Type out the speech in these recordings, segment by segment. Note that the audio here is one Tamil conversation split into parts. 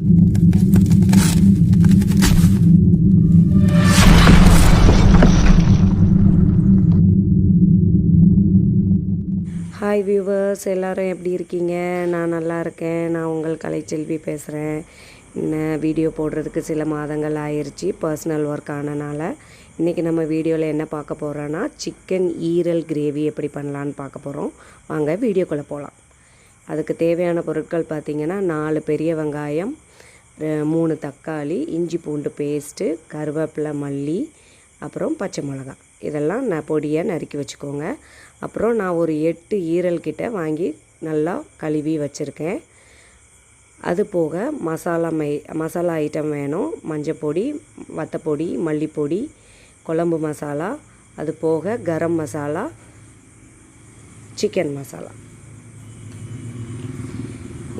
ஹாய் வியூவர்ஸ் எல்லோரும் எப்படி இருக்கீங்க? நான் நல்லா இருக்கேன். நான் உங்கள் கலைச்செல்வி பேசுகிறேன் வீடியோ போடுறதுக்கு சில மாதங்கள் ஆயிடுச்சு பர்சனல் ஒர்க் ஆனனால. இன்றைக்கி நம்ம வீடியோவில் என்ன பார்க்க போகிறோன்னா சிக்கன் ஈரல் கிரேவி எப்படி பண்ணலான்னு பார்க்க போகிறோம் வாங்க வீடியோக்குள்ளே போகலாம் அதுக்கு தேவையான பொருட்கள் பார்த்திங்கன்னா நாலு பெரிய வெங்காயம் மூணு தக்காளி இஞ்சி பூண்டு பேஸ்ட்டு கருவேப்பிலை மல்லி அப்புறம் பச்சை மிளகாய் இதெல்லாம் நான் பொடியாக நறுக்கி வச்சுக்கோங்க. அப்புறம் நான் ஒரு எட்டு ஈரல் கிட்ட வாங்கி நல்லா கழுவி வச்சுருக்கேன். அது போக மசாலா மை மசாலா ஐட்டம் வேணும். மஞ்சப்பொடி வத்தப்பொடி மல்லிப்பொடி குழம்பு மசாலா. அது போக கரம் மசாலா சிக்கன் மசாலா.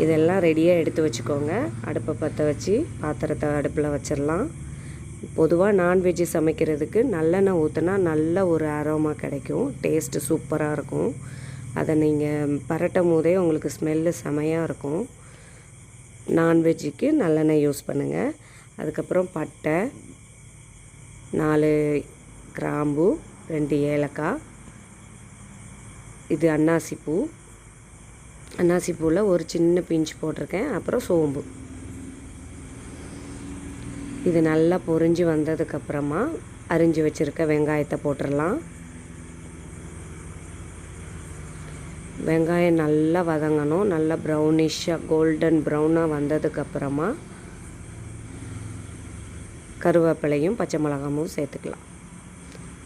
இதெல்லாம் ரெடியாக எடுத்து வச்சுக்கோங்க. அடுப்பை பற்ற வச்சு பாத்திரத்தை அடுப்பில் வச்சிடலாம். பொதுவாக நான்வெஜ்ஜு சமைக்கிறதுக்கு நல்லெண்ணெய் ஊற்றினா நல்ல ஒரு அரோமா கிடைக்கும். டேஸ்ட்டு சூப்பராக இருக்கும். அதை நீங்கள் பரட்டும் போதே உங்களுக்கு ஸ்மெல்லு செமையாக இருக்கும். நான்வெஜ்ஜுக்கு நல்லெண்ணெய் யூஸ் பண்ணுங்கள் அதுக்கப்புறம் பட்டை நாலு கிராம்பு ரெண்டு ஏலக்காய் இது அன்னாசிப்பூ. அன்னாசிப்பூவில் அன்னாசி பூவில் ஒரு சின்ன பிஞ்சு போட்டிருக்கேன். அப்புறம் சோம்பு. இது நல்லா பொரிஞ்சு வந்ததுக்கப்புறமா அரிஞ்சு வச்சுருக்க வெங்காயத்தை போட்டுடலாம் வெங்காயம் நல்லா வதங்கணும். நல்லா ப்ரௌனிஷாக கோல்டன் ப்ரௌனாக வந்ததுக்கப்புறமா கருவேப்பிலையும் பச்சை மிளகாமும் சேர்த்துக்கலாம்.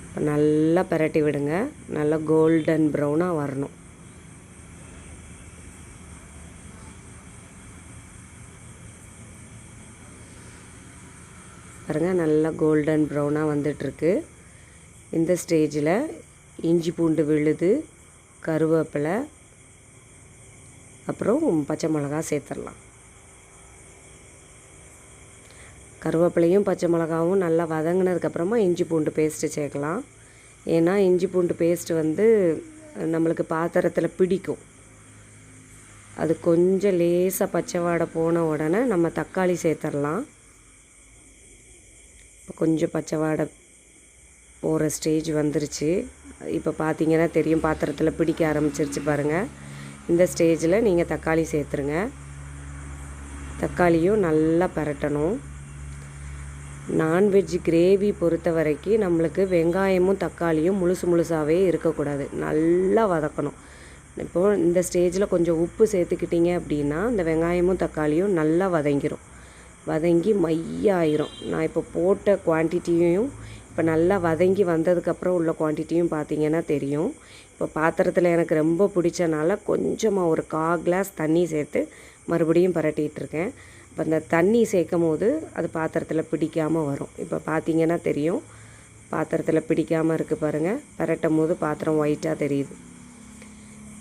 இப்போ நல்லா பிரட்டி விடுங்க. நல்லா கோல்டன் ப்ரௌனாக வரணும். பாருங்கள் நல்லா கோல்டன் ப்ரௌனாக வந்துட்டுருக்கு. இந்த ஸ்டேஜில் இஞ்சி பூண்டு விழுது கருவேப்பிலை அப்புறம் பச்சை மிளகா சேர்த்துடலாம். கருவேப்பிலையும் பச்சை மிளகாவும் நல்லா வதங்கினதுக்கப்புறமா இஞ்சி பூண்டு பேஸ்ட்டு சேர்க்கலாம். ஏன்னா இஞ்சி பூண்டு பேஸ்ட்டு வந்து நம்மளுக்கு பாத்திரத்தில் பிடிக்கும். அது கொஞ்சம் லேசாக பச்சை வாடை போன உடனே நம்ம தக்காளி சேர்த்துடலாம். இப்போ கொஞ்சம் பச்சை வாடை போகிற ஸ்டேஜ் வந்துருச்சு. இப்போ பார்த்தீங்கன்னா தெரியும் பாத்திரத்தில் பிடிக்க ஆரம்பிச்சிருச்சு பாருங்கள் இந்த ஸ்டேஜில் நீங்கள் தக்காளி சேர்த்துருங்க. தக்காளியும் நல்லா பிரட்டணும். நான்வெஜ் கிரேவி பொறுத்த வரைக்கும் நம்மளுக்கு வெங்காயமும் தக்காளியும் முழுசு முழுசாகவே இருக்கக்கூடாது. நல்லா வதக்கணும். இப்போது இந்த ஸ்டேஜில் கொஞ்சம் உப்பு சேர்த்துக்கிட்டிங்க அப்படின்னா இந்த வெங்காயமும் தக்காளியும் நல்லா வதங்கிரும். வதங்கி மையாயிரும். நான் இப்போ போட்ட குவான்டிட்டியும் இப்போ நல்லா வதங்கி வந்ததுக்கப்புறம் உள்ள குவான்டிட்டியும் பார்த்தீங்கன்னா தெரியும். இப்போ பாத்திரத்தில் எனக்கு ரொம்ப பிடிச்சனால கொஞ்சமாக ஒரு கா கிளாஸ் தண்ணி சேர்த்து மறுபடியும் பரட்டிகிட்டு இருக்கேன். இப்போ அந்த தண்ணி சேர்க்கும் போது அது பாத்திரத்தில் பிடிக்காமல் வரும். இப்போ பார்த்தீங்கன்னா தெரியும். பாத்திரத்தில் பிடிக்காமல் இருக்குது பாருங்கள் பரட்டும் போது பாத்திரம் ஒயிட்டாக தெரியுது.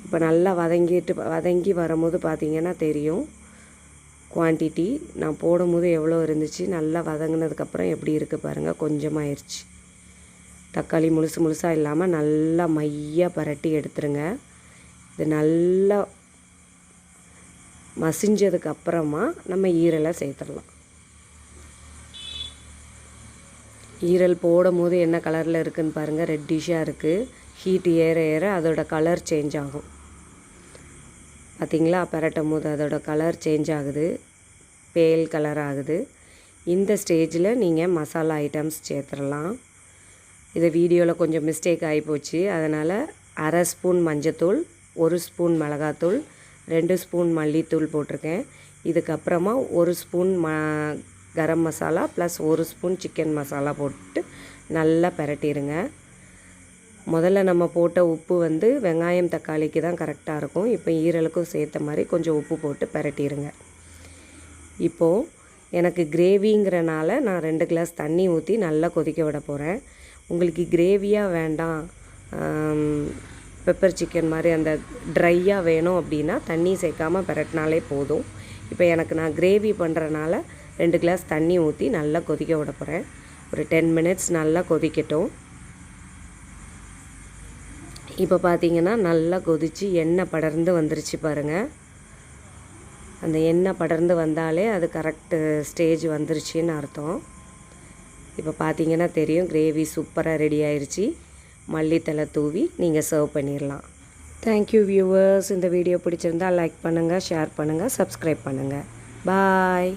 இப்போ நல்லா வதங்கிட்டு வதங்கி வரும்போது பார்த்தீங்கன்னா தெரியும். குவான்டிட்டி நான் போடும்போது எவ்வளோ இருந்துச்சு நல்லா வதங்கினதுக்கப்புறம் எப்படி இருக்குது பாருங்கள் கொஞ்சமாயிருச்சு. தக்காளி முழுசு முழுசாக இல்லாமல் நல்லா மையாக பரட்டி எடுத்துருங்க. இது நல்லா மசிஞ்சதுக்கு அப்புறமா நம்ம ஈரலை சேர்த்துடலாம். ஈரல் போடும் போது என்ன கலரில் இருக்குதுன்னு பாருங்கள் ரெட்டிஷாக இருக்குது ஹீட் ஏற ஏற அதோட கலர் சேஞ்ச் ஆகும். பார்த்திங்களா? பரட்டும் போது அதோட கலர் சேஞ்ச் ஆகுது. பேல் கலர் ஆகுது. இந்த ஸ்டேஜில் நீங்கள் மசாலா ஐட்டம்ஸ் சேர்த்துடலாம். இது வீடியோவில் கொஞ்சம் மிஸ்டேக் ஆகிப்போச்சு அதனால் அரை ஸ்பூன் மஞ்சத்தூள் ஒரு ஸ்பூன் மிளகாத்தூள் ரெண்டு ஸ்பூன் மல்லித்தூள் போட்டிருக்கேன். இதுக்கப்புறமா ஒரு ஸ்பூன் ம கரம் மசாலா ப்ளஸ் ஒரு ஸ்பூன் சிக்கன் மசாலா போட்டு நல்லா பிரட்டிடுங்க முதல்ல நம்ம போட்ட உப்பு வந்து வெங்காயம் தக்காளிக்கு தான் கரெக்டாக இருக்கும். இப்போ ஈரலுக்கும் சேர்த்த மாதிரி கொஞ்சம் உப்பு போட்டு பிரட்டிடுங்க இப்போது எனக்கு கிரேவிங்கிறனால நான் ரெண்டு கிளாஸ் தண்ணி ஊற்றி நல்லா கொதிக்க விட போகிறேன் உங்களுக்கு கிரேவியாக வேண்டாம். பெப்பர் சிக்கன் மாதிரி அந்த ட்ரையாக வேணும் அப்படின்னா தண்ணி சேர்க்காமல் பிரட்டினாலே போதும். இப்போ எனக்கு நான் கிரேவி பண்ணுறனால ரெண்டு கிளாஸ் தண்ணி ஊற்றி நல்லா கொதிக்க விட போகிறேன் ஒரு டென் மினிட்ஸ் நல்லா கொதிக்கட்டும். இப்போ பார்த்தீங்கன்னா நல்லா கொதித்து எண்ணெய் படர்ந்து வந்துருச்சு பாருங்கள் அந்த எண்ணெய் படர்ந்து வந்தாலே அது கரெக்டு ஸ்டேஜ் வந்துருச்சுன்னு அர்த்தம். இப்போ பார்த்தீங்கன்னா தெரியும் கிரேவி சூப்பராக ரெடி ஆயிடுச்சு மல்லித்தலை தூவி நீங்கள் சர்வ் பண்ணிடலாம் தேங்க்யூ வியூவர்ஸ் இந்த வீடியோ பிடிச்சிருந்தா லைக் பண்ணுங்கள் ஷேர் பண்ணுங்கள் சப்ஸ்கிரைப் பண்ணுங்கள் பாய்